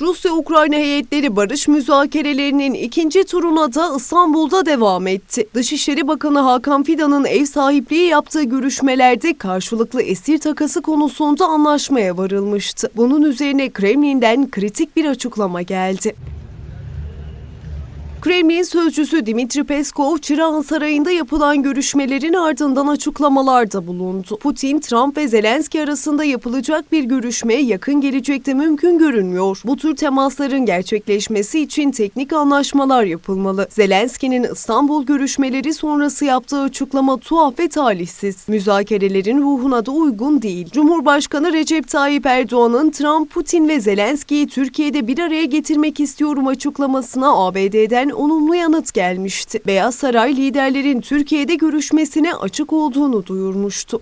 Rusya-Ukrayna heyetleri barış müzakerelerinin ikinci turuna da İstanbul'da devam etti. Dışişleri Bakanı Hakan Fidan'ın ev sahipliği yaptığı görüşmelerde karşılıklı esir takası konusunda anlaşmaya varılmıştı. Bunun üzerine Kremlin'den kritik bir açıklama geldi. Kremlin sözcüsü Dimitri Peskov, Çırağan Sarayı'nda yapılan görüşmelerin ardından açıklamalarda bulundu. Putin, Trump ve Zelenski arasında yapılacak bir görüşme yakın gelecekte mümkün görünmüyor. Bu tür temasların gerçekleşmesi için teknik anlaşmalar yapılmalı. Zelenski'nin İstanbul görüşmeleri sonrası yaptığı açıklama tuhaf ve talihsiz. Müzakerelerin ruhuna da uygun değil. Cumhurbaşkanı Recep Tayyip Erdoğan'ın Trump, Putin ve Zelenski'yi Türkiye'de bir araya getirmek istiyorum açıklamasına ABD'den olumlu yanıt gelmişti. Beyaz Saray liderlerin Türkiye'de görüşmesine açık olduğunu duyurmuştu.